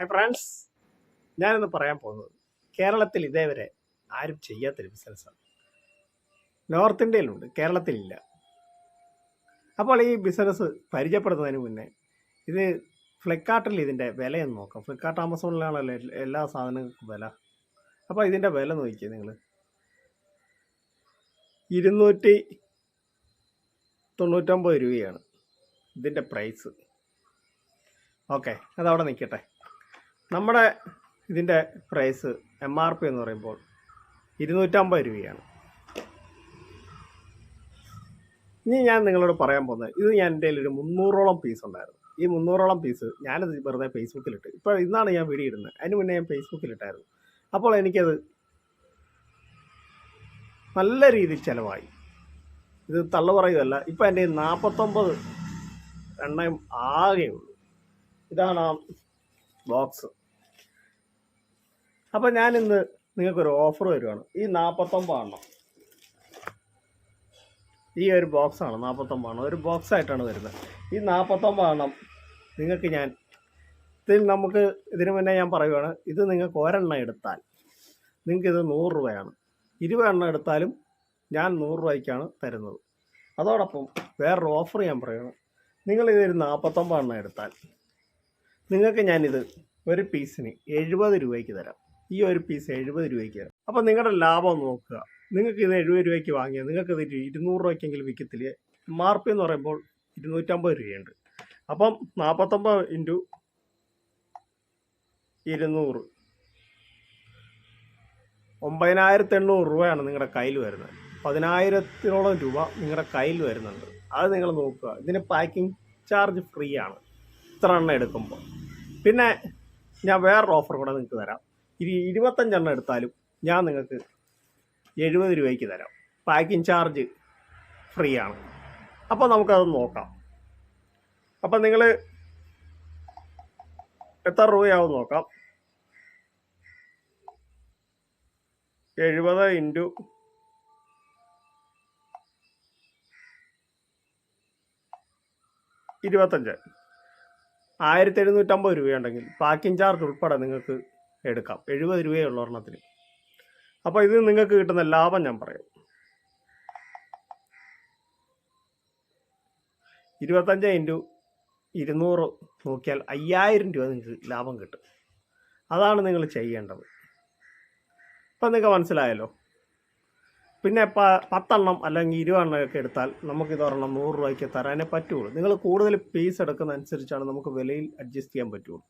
Hi friends ഞാനിന്ന് പറയാൻ പോകുന്നത് കേരളത്തിൽ ഇതേവരെ ആരും ചെയ്യാത്തൊരു ബിസിനസ്സാണ് നോർത്ത് ഇന്ത്യയിലുണ്ട് കേരളത്തിലില്ല അപ്പോൾ ഈ ബിസിനസ് പരിചയപ്പെടുന്നതിന് മുന്നേ ഇത് ഫ്ലിപ്കാർട്ടിൽ ഇതിന്റെ വിലയൊന്ന് നോക്കാം. ഫ്ലിപ്കാർട്ട് ആമസോണിലാണല്ലോ എല്ലാ സാധനങ്ങൾക്കും വില. അപ്പോൾ ഇതിന്റെ വില നോക്കിയേ നിങ്ങൾ ഇരുന്നൂറ്റി തൊണ്ണൂറ്റൊമ്പത് രൂപയാണ് ഇതിന്റെ പ്രൈസ് ഓക്കെ അതവിടെ നിൽക്കട്ടെ. നമ്മുടെ ഇതിന്റെ പ്രൈസ് എം ആർ പി എന്ന് പറയുമ്പോൾ ഇരുന്നൂറ്റമ്പത് രൂപയാണ്. ഇനി ഞാൻ നിങ്ങളോട് പറയാൻ പോകുന്നത് ഇത് ഞാൻ എന്റെ ഒരു മുന്നൂറോളം പീസ് ഉണ്ടായിരുന്നു. ഈ മുന്നൂറോളം പീസ് ഞാനത് വെറുതെ ഫേസ്ബുക്കിലിട്ട് ഇപ്പോൾ ഇന്നാണ് ഞാൻ വീഡിയോ ഇടുന്നത്. അതിന് മുന്നേ ഞാൻ ഫേസ്ബുക്കിലിട്ടായിരുന്നു അപ്പോൾ എനിക്കത് നല്ല രീതിയിൽ ചിലവായി. ഇത് തള്ളു പറയുകയല്ല ഇപ്പം എന്റെ നാൽപ്പത്തൊമ്പത് എണ്ണയും ആകെയുള്ളൂ. ഇതാണ് ആ ബോക്സ് അപ്പം ഞാനിന്ന് നിങ്ങൾക്കൊരു ഓഫർ വരുവാണ്. ഈ നാൽപ്പത്തൊമ്പതെണ്ണം ഈ ഒരു ബോക്സ് ആണ് നാൽപ്പത്തൊമ്പതെണ്ണം ഒരു ബോക്സ് ആയിട്ടാണ് വരുന്നത്. ഈ നാൽപ്പത്തൊമ്പതെണ്ണം നിങ്ങൾക്ക് ഞാൻ ഇതിൽ നമുക്ക് ഇതിനു മുന്നേ ഞാൻ പറയുവാണ് ഇത് നിങ്ങൾക്ക് ഒരെണ്ണം എടുത്താൽ നിങ്ങൾക്ക് ഇത് നൂറ് രൂപയാണ്. ഇരുപത് എണ്ണം എടുത്താലും ഞാൻ നൂറ് രൂപയ്ക്കാണ് തരുന്നത്. അതോടൊപ്പം വേറൊരു ഓഫർ ഞാൻ പറയുകയാണ് നിങ്ങൾ ഇതൊരു നാൽപ്പത്തൊമ്പത് എണ്ണം എടുത്താൽ നിങ്ങൾക്ക് ഞാനിത് ഒരു പീസിന് എഴുപത് രൂപയ്ക്ക് തരാം. ഈ ഒരു പീസ് എഴുപത് രൂപയ്ക്ക് അപ്പോൾ അപ്പം നിങ്ങളുടെ ലാഭം നോക്കുക. നിങ്ങൾക്ക് ഇത് എഴുപത് രൂപയ്ക്ക് വാങ്ങിയാൽ നിങ്ങൾക്ക് ഇത് ഇരുന്നൂറ് രൂപയ്ക്കെങ്കിലും വിൽക്കത്തില്ലേ? എം ആർ പി എന്ന് പറയുമ്പോൾ ഇരുന്നൂറ്റമ്പത് രൂപയുണ്ട്. അപ്പം നാൽപ്പത്തൊമ്പത് ഇന്റു ഇരുന്നൂറ്. ഒമ്പതിനായിരത്തി എണ്ണൂറ് രൂപയാണ് നിങ്ങളുടെ കയ്യിൽ വരുന്നത്. പതിനായിരത്തിനോളം രൂപ നിങ്ങളുടെ കയ്യിൽ വരുന്നുണ്ട്. അത് നിങ്ങൾ നോക്കുക. ഇതിന് പാക്കിംഗ് ചാർജ് ഫ്രീ ആണ്. ഇത്ര എണ്ണം എടുക്കുമ്പോൾ. പിന്നെ ഞാൻ വേറൊരു ഓഫർ കൂടെ നിങ്ങൾക്ക് തരാം. ഇനി ഇരുപത്തഞ്ചെണ്ണം എടുത്താലും ഞാൻ നിങ്ങൾക്ക് എഴുപത് രൂപയ്ക്ക് തരാം. പാക്കിംഗ് ചാർജ് ഫ്രീ ആണ് അപ്പോൾ നമുക്കത് നോക്കാം. അപ്പം നിങ്ങൾ എത്ര രൂപയാവും നോക്കാം. എഴുപത് ഇന്റു ഇരുപത്തഞ്ച്. ആയിരത്തി എഴുന്നൂറ്റമ്പത് രൂപയുണ്ടെങ്കിൽ പാക്കിംഗ് ചാർജ് ഉൾപ്പെടെ നിങ്ങൾക്ക് എടുക്കാം. എഴുപത് രൂപയുള്ള ഒരെണ്ണത്തിന്. അപ്പോൾ ഇത് നിങ്ങൾക്ക് കിട്ടുന്ന ലാഭം ഞാൻ പറയാം. ഇരുപത്തഞ്ച് ഇന്റു ഇരുന്നൂറ് നോക്കിയാൽ അയ്യായിരം രൂപ നിങ്ങൾക്ക് ലാഭം കിട്ടും. അതാണ് നിങ്ങൾ ചെയ്യേണ്ടത്. ഇപ്പം നിങ്ങൾക്ക് മനസ്സിലായല്ലോ? പിന്നെ പ പത്തെണ്ണം അല്ലെങ്കിൽ ഇരുപതെണ്ണമൊക്കെ എടുത്താൽ നമുക്ക് ഇതൊരെണ്ണം നൂറ് രൂപയ്ക്ക് തരാനേ പറ്റുള്ളൂ. നിങ്ങൾ കൂടുതൽ പീസ് എടുക്കുന്ന അനുസരിച്ചാണ് നമുക്ക് വിലയിൽ അഡ്ജസ്റ്റ് ചെയ്യാൻ പറ്റുള്ളൂ.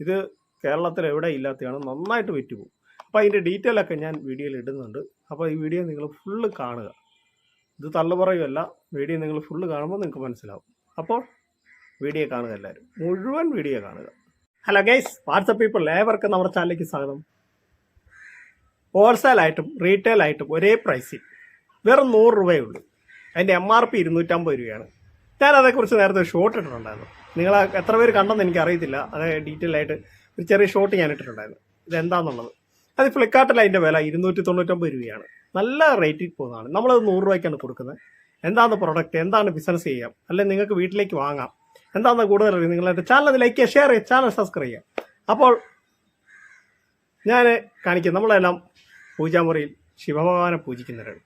ഇത് കേരളത്തിൽ എവിടെ ഇല്ലാത്തതാണ് നന്നായിട്ട് വിറ്റുപോകും. അപ്പോൾ അതിന്റെ ഡീറ്റെയിൽ ഒക്കെ ഞാൻ വീഡിയോയിൽ ഇടുന്നുണ്ട്. അപ്പോൾ ഈ വീഡിയോ നിങ്ങൾ ഫുള്ള് കാണുക. ഇത് തള്ളുപറയുമല്ല വീഡിയോ നിങ്ങൾ ഫുള്ള് കാണുമ്പോൾ നിങ്ങൾക്ക് മനസ്സിലാവും. അപ്പോൾ വീഡിയോ കാണുക എല്ലാവരും. മുഴുവൻ വീഡിയോ കാണുക. ഹലോ ഗൈസ് വാട്സപ്പ് പീപ്പിൾ ഏവർക്കും നമ്മുടെ ചാനലിലേക്ക് സ്വാഗതം. റീറ്റെയിൽ ആയിട്ടും ഒരേ പ്രൈസിൽ വെറും നൂറ് രൂപയേ ഉള്ളൂ. അതിന്റെ എം ആർ പി ഇരുന്നൂറ്റമ്പത് രൂപയാണ്. ഞാൻ അതേക്കുറിച്ച് നേരത്തെ ഷോട്ട് ഇട്ടിട്ടുണ്ടായിരുന്നു. നിങ്ങൾ എത്ര പേര് കണ്ടെന്ന് എനിക്കറിയത്തില്ല. അതായത് അത് ഡീറ്റെയിൽ ആയിട്ട് ഒരു ചെറിയ ഷോട്ട് ഞാൻ ഇട്ടിട്ടുണ്ടായിരുന്നു. ഇതെന്താണെന്നുള്ളത് അത് ഫ്ലിപ്കാർട്ടിൽ അതിന്റെ വില ഇരുന്നൂറ്റി തൊണ്ണൂറ്റൊമ്പത് രൂപയാണ്. നല്ല റേറ്റിൽ പോകുന്നതാണ്. നമ്മളത് നൂറ് രൂപയ്ക്കാണ് കൊടുക്കുന്നത്. എന്താണ് പ്രൊഡക്റ്റ് എന്താണ് ബിസിനസ് ചെയ്യാം? അല്ലെങ്കിൽ നിങ്ങൾക്ക് വീട്ടിലേക്ക് വാങ്ങാം. എന്താണെന്ന് കൂടുതൽ നിങ്ങളുടെ ചാനൽ ലൈക്ക് ചെയ്യുക ഷെയർ ചെയ്യുക ചാനൽ സബ്സ്ക്രൈബ് ചെയ്യുക. അപ്പോൾ ഞാൻ കാണിക്കും. നമ്മളെല്ലാം പൂജാമുറിയിൽ ശിവഭഗവാനെ പൂജിക്കുന്നവരാണ്.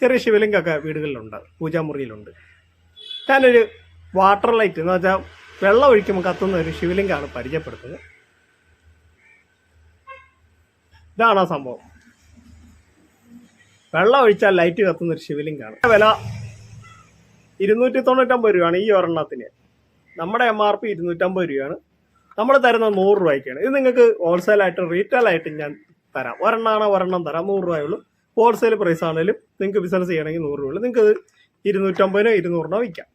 ചെറിയ ശിവലിംഗമൊക്കെ വീടുകളിലുണ്ട്. പൂജാമുറിയിലുണ്ട്. ഞാനൊരു വാട്ടർ ലൈറ്റ് എന്ന് വെച്ചാൽ വെള്ളം ഒഴിക്കുമ്പോൾ കത്തുന്ന ഒരു ശിവലിംഗമാണ് പരിചയപ്പെടുത്തുന്നത്. ഇതാണ് ആ സംഭവം. വെള്ളം ഒഴിച്ചാൽ ലൈറ്റ് കത്തുന്ന ഒരു ശിവലിംഗാണ്. വില ഇരുന്നൂറ്റി തൊണ്ണൂറ്റമ്പത് രൂപയാണ് ഈ ഒരെണ്ണത്തിന്. നമ്മുടെ എം ആർ പി ഇരുന്നൂറ്റമ്പത് രൂപയാണ്. നമ്മൾ തരുന്ന നൂറ് രൂപയ്ക്കാണ്. ഇത് നിങ്ങൾക്ക് ഹോൾസെയിൽ ഹോൾസെയിലായിട്ടും റീറ്റെയിൽ ആയിട്ടും ഞാൻ തരാം. ഒരെണ്ണമാണ് ഒരെണ്ണം തരാം. നൂറ് രൂപയുള്ളൂ ഹോൾസെയിൽ പ്രൈസ് ആണെങ്കിലും നിങ്ങൾക്ക് ബിസിനസ് ചെയ്യണമെങ്കിൽ നൂറ് രൂപയുള്ളൂ നിങ്ങൾക്ക് ഇരുന്നൂറ്റമ്പതിനോ ഇരുന്നൂറിനോ വിൽക്കാം.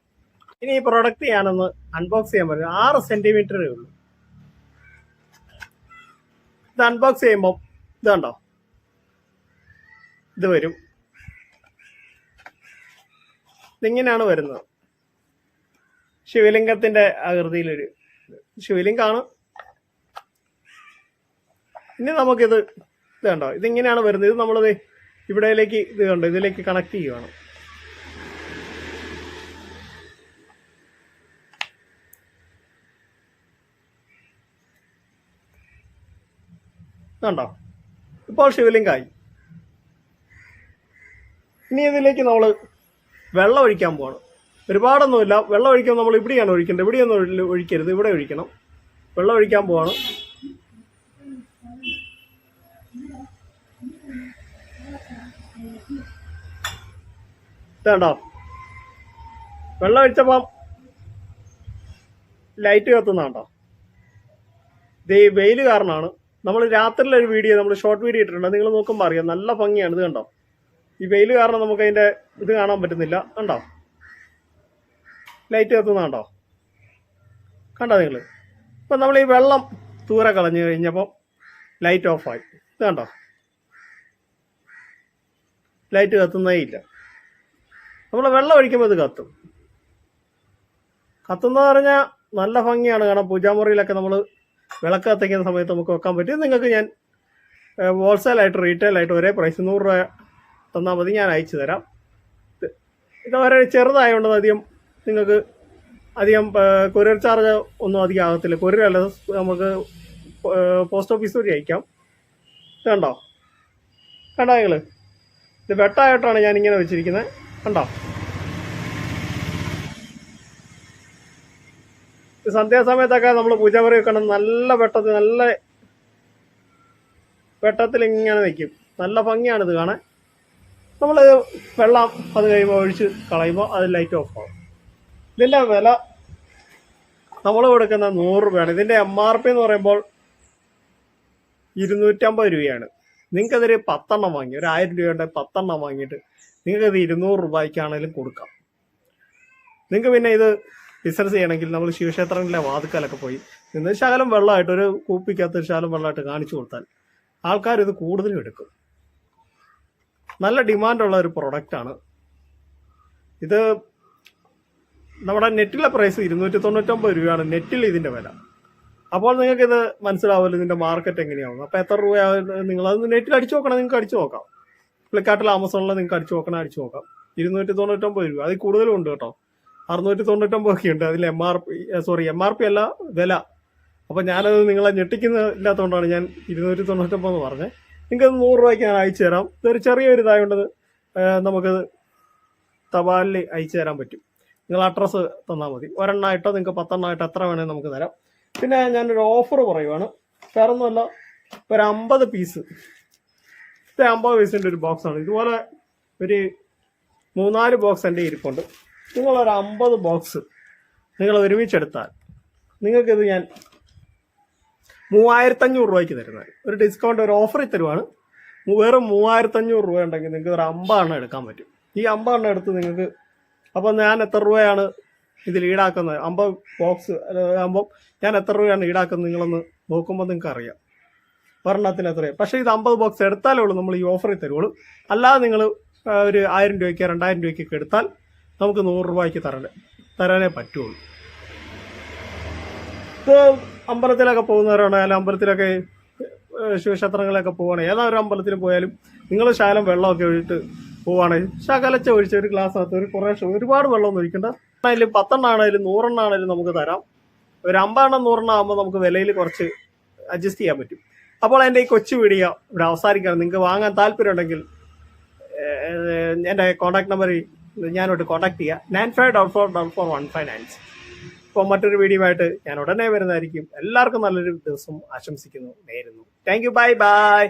ഇനി ഈ പ്രോഡക്റ്റ് ഞാനൊന്ന് അൺബോക്സ് ചെയ്യാൻ പറ്റും. ആറ് സെന്റിമീറ്ററേ ഉള്ളൂ. ഇത് അൺബോക്സ് ചെയ്യുമ്പം ഇത് കണ്ടോ ഇത് വരും. ഇതിങ്ങനെയാണ് വരുന്നത്. ശിവലിംഗത്തിന്റെ ആകൃതിയിലൊരു ഇത്. ശിവലിംഗാണ്. ഇനി നമുക്കിത് ഇത് കണ്ടോ ഇതിങ്ങനെയാണ് വരുന്നത്. ഇത് നമ്മളത് ഇവിടേലേക്ക് ഇത് കണ്ടോ? ഇതിലേക്ക് കണക്ട് ചെയ്യുവാണ്. കണ്ടോ ഇപ്പോൾ ശിവലിംഗായി ഇനി ഇതിലേക്ക് നമ്മൾ വെള്ളം ഒഴിക്കാൻ പോകണം ഒരുപാടൊന്നുമില്ല. വെള്ളം ഒഴിക്കാൻ നമ്മൾ ഇവിടെയാണ് ഒഴിക്കേണ്ടത്. ഇവിടെയൊന്നും ഒഴി- ഒഴിക്കരുത്. ഇവിടെ ഒഴിക്കണം. വെള്ളം ഒഴിക്കാൻ പോവാണ്. വേണ്ട വെള്ളം ഒഴിച്ചപ്പം ലൈറ്റ് കത്തുന്നതാണ്ടോ. ഇത് ഈ വെയിൽ കാരണമാണ് നമ്മൾ രാത്രിയിലെ ഒരു വീഡിയോ നമ്മൾ ഷോർട്ട് വീഡിയോ ഇട്ടിട്ടുണ്ട്. നിങ്ങൾ നോക്കുമ്പോൾ അറിയാം. നല്ല ഭംഗിയാണ്. ഇത് കണ്ടോ? ഈ വെയിൽ കാരണം നമുക്ക് അതിന്റെ ഇത് കാണാൻ പറ്റുന്നില്ല. കണ്ടോ? ലൈറ്റ് കത്തുന്ന കണ്ടോ? കണ്ടോ നിങ്ങൾ ഇപ്പം നമ്മൾ ഈ വെള്ളം ദൂരെ കളഞ്ഞു കഴിഞ്ഞപ്പോൾ ലൈറ്റ് ഓഫായി ഇത് കണ്ടോ? ലൈറ്റ് കത്തുന്നേ ഇല്ല. നമ്മൾ വെള്ളം ഒഴിക്കുമ്പോൾ ഇത് കത്തും. കത്തുന്നതെന്ന് പറഞ്ഞാൽ നല്ല ഭംഗിയാണ്. കാരണം പൂജാമുറിയിലൊക്കെ നമ്മൾ വിളക്ക് കത്തിക്കുന്ന സമയത്ത് നമുക്ക് വെക്കാൻ പറ്റും. നിങ്ങൾക്ക് ഞാൻ ഹോൾസെയിലായിട്ട് റീറ്റെയിലായിട്ട് ഒരേ പ്രൈസ് നൂറ് രൂപ തന്നാൽ മതി. ഞാൻ അയച്ചു തരാം. ഇത് വളരെ ചെറുതായതുകൊണ്ട് അധികം നിങ്ങൾക്ക് അധികം കൊറിയർ ചാർജ് ഒന്നും അധികം ആകത്തില്ല. കൊറിയർ അല്ല നമുക്ക് പോസ്റ്റ് ഓഫീസ് വഴി അയക്കാം. കണ്ടോ? കണ്ടോ നിങ്ങൾ ഇത് വെട്ടായിട്ടാണ് ഞാൻ ഇങ്ങനെ വെച്ചിരിക്കുന്നത് കണ്ടോ? സന്ധ്യാസമയത്തൊക്കെ നമ്മൾ പൂജാമുറി വെക്കണം നല്ല വെട്ടത്തിൽ നല്ല വെട്ടത്തിൽ ഇങ്ങനെ നിൽക്കും നല്ല ഭംഗിയാണ് ഇത് കാണാൻ. നമ്മൾ വെള്ളം അത് കഴിയുമ്പോൾ ഒഴിച്ച് കളയുമ്പോൾ അത് ലൈറ്റ് ഓഫ് ആവും. ഇതിന്റെ വില നമ്മൾ കൊടുക്കുന്ന നൂറ് രൂപയാണ്. ഇതിന്റെ എം ആർ പി എന്ന് പറയുമ്പോൾ ഇരുന്നൂറ്റമ്പത് രൂപയാണ്. നിങ്ങൾക്കതൊരു പത്തെണ്ണം വാങ്ങി ഒരു ആയിരം രൂപയുടെ പത്തെണ്ണം വാങ്ങിയിട്ട് നിങ്ങൾക്കത് ഇരുന്നൂറ് രൂപയ്ക്കാണെങ്കിലും കൊടുക്കാം. നിങ്ങൾക്ക് പിന്നെ ഇത് ബിസിനസ് ചെയ്യണമെങ്കിൽ നമ്മൾ ശിവക്ഷേത്രങ്ങളിലെ വാതുക്കാലൊക്കെ പോയി നിന്ന് ശകലം വെള്ളമായിട്ട് ഒരു കൂപ്പിക്കകത്ത് ഒരു ശകലം വെള്ളമായിട്ട് കാണിച്ചു കൊടുത്താൽ ആൾക്കാർ ഇത് കൂടുതലും എടുക്കും. നല്ല ഡിമാൻഡുള്ള ഒരു പ്രൊഡക്റ്റാണ് ഇത് നമ്മുടെ നെറ്റിലെ പ്രൈസ് ഇരുന്നൂറ്റി തൊണ്ണൂറ്റൊമ്പത് രൂപയാണ് നെറ്റിൽ ഇതിന്റെ വില. അപ്പോൾ നിങ്ങൾക്ക് ഇത് മനസ്സിലാവുമല്ലോ ഇതിന്റെ മാർക്കറ്റ് എങ്ങനെയാവും അപ്പോൾ എത്ര രൂപയാണ് നിങ്ങൾ അത് നെറ്റിൽ അടിച്ചു നോക്കണം നിങ്ങൾക്ക് അടിച്ചു നോക്കാം. ഫ്ലിപ്കാർട്ടിൽ ആമസോണിൽ നിങ്ങൾക്ക് അടിച്ചു നോക്കണം അടിച്ചു നോക്കാം. ഇരുന്നൂറ്റി തൊണ്ണൂറ്റൊമ്പത് രൂപ. അതിൽ കൂടുതലും ഉണ്ട് കേട്ടോ. അറുന്നൂറ്റി തൊണ്ണൂറ്റൊമ്പത് ഒക്കെ ഉണ്ട് അതിൽ M R P sorry M R P അല്ല വില. അപ്പോൾ ഞാനത് നിങ്ങളെ ഞെട്ടിക്കുന്ന ഇല്ലാത്തതുകൊണ്ടാണ് ഞാൻ ഇരുന്നൂറ്റി തൊണ്ണൂറ്റൊമ്പത് എന്ന് പറഞ്ഞത്. നിങ്ങൾക്ക് നൂറ് രൂപയ്ക്ക് ഞാൻ അയച്ചു തരാം. ഇതൊരു ചെറിയൊരു ഇതായതുകൊണ്ട് നമുക്കത് തപാലിൽ അയച്ചു തരാൻ പറ്റും. നിങ്ങൾ അഡ്രസ്സ് തന്നാൽ മതി. ഒരെണ്ണമായിട്ടോ നിങ്ങൾക്ക് പത്തെണ്ണമായിട്ടോ എത്ര വേണമെങ്കിൽ നമുക്ക് തരാം. പിന്നെ ഞാനൊരു ഓഫർ പറയുവാണ്. വേറെ ഒന്നുമല്ല ഒരു അമ്പത് പീസ്. ഇത് അമ്പത് പീസിന്റെ ഒരു ബോക്സാണ്. ഇതുപോലെ ഒരു മൂന്നാൽ ബോക്സ് എന്റെ ഇരിപ്പുണ്ട് നിങ്ങളൊരു അമ്പത് ബോക്സ് നിങ്ങൾ ഒരുമിച്ചെടുത്താൽ നിങ്ങൾക്കിത് ഞാൻ മൂവായിരത്തഞ്ഞൂറ് രൂപയ്ക്ക് തരുന്നത് ഒരു ഡിസ്കൗണ്ട് ഒരു ഓഫറിൽ തരുവാണ്. വേറെ മൂവായിരത്തഞ്ഞൂറ് രൂപ ഉണ്ടെങ്കിൽ നിങ്ങൾക്ക് ഒരു അമ്പതെണ്ണം എടുക്കാൻ പറ്റും. ഈ അമ്പതെണ്ണം എടുത്ത് നിങ്ങൾക്ക് അപ്പോൾ ഞാൻ എത്ര രൂപയാണ് ഇതിൽ ഈടാക്കുന്നത്? അമ്പത് ബോക്സ് ആകുമ്പോൾ ഞാൻ എത്ര രൂപയാണ് ഈടാക്കുന്നത് നിങ്ങളൊന്ന് നോക്കുമ്പോൾ നിങ്ങൾക്ക് അറിയാം ഒരെണ്ണത്തിന് എത്രയാണ് പക്ഷേ ഇത് അമ്പത് ബോക്സ് എടുത്താലേ ഉള്ളൂ നമ്മൾ ഈ ഓഫറിൽ തരുള്ളൂ അല്ലാതെ നിങ്ങൾ ഒരു ആയിരം രൂപയ്ക്ക് രണ്ടായിരം രൂപയ്ക്കൊക്കെ എടുത്താൽ നമുക്ക് നൂറ് രൂപയ്ക്ക് തരണേ തരാനേ പറ്റുള്ളൂ. ഇപ്പോൾ അമ്പലത്തിലൊക്കെ പോകുന്നവരാണ് അല്ല അമ്പലത്തിലൊക്കെ ശിവക്ഷേത്രങ്ങളിലൊക്കെ പോവുകയാണെങ്കിൽ ഏതാ ഒരു അമ്പലത്തിൽ പോയാലും നിങ്ങൾ ശാലം വെള്ളമൊക്കെ ഒഴിച്ചിട്ട് പോവുകയാണെങ്കിൽ ശകലച്ച ഒഴിച്ച് ഒരു ഗ്ലാസ്സിനകത്ത് ഒരു കുറേ ഒരുപാട് വെള്ളമൊന്നും ഒഴിക്കണ്ട. ആണെങ്കിലും പത്തെണ്ണം ആണെങ്കിലും നൂറെണ്ണം ആണെങ്കിലും നമുക്ക് തരാം. ഒരു അമ്പതെണ്ണം നൂറെണ്ണം ആകുമ്പോൾ നമുക്ക് വിലയിൽ കുറച്ച് അഡ്ജസ്റ്റ് ചെയ്യാൻ പറ്റും. അപ്പോൾ എന്റെ ഈ കൊച്ചു വീഡിയോ ഇവിടെ അവസാനിക്കണം നിങ്ങൾക്ക് വാങ്ങാൻ താല്പര്യം ഉണ്ടെങ്കിൽ എന്റെ കോൺടാക്ട് നമ്പർ ഞാനോട്ട് കോൺടാക്ട് ചെയ്യുക nine five double four double four one five nine ഇപ്പോൾ മറ്റൊരു വീഡിയോ ആയിട്ട് ഞാൻ ഉടനെ വരുന്നതായിരിക്കും. എല്ലാവർക്കും നല്ലൊരു ദിവസം ആശംസിക്കുന്നു നേരുന്നു. Thank you bye bye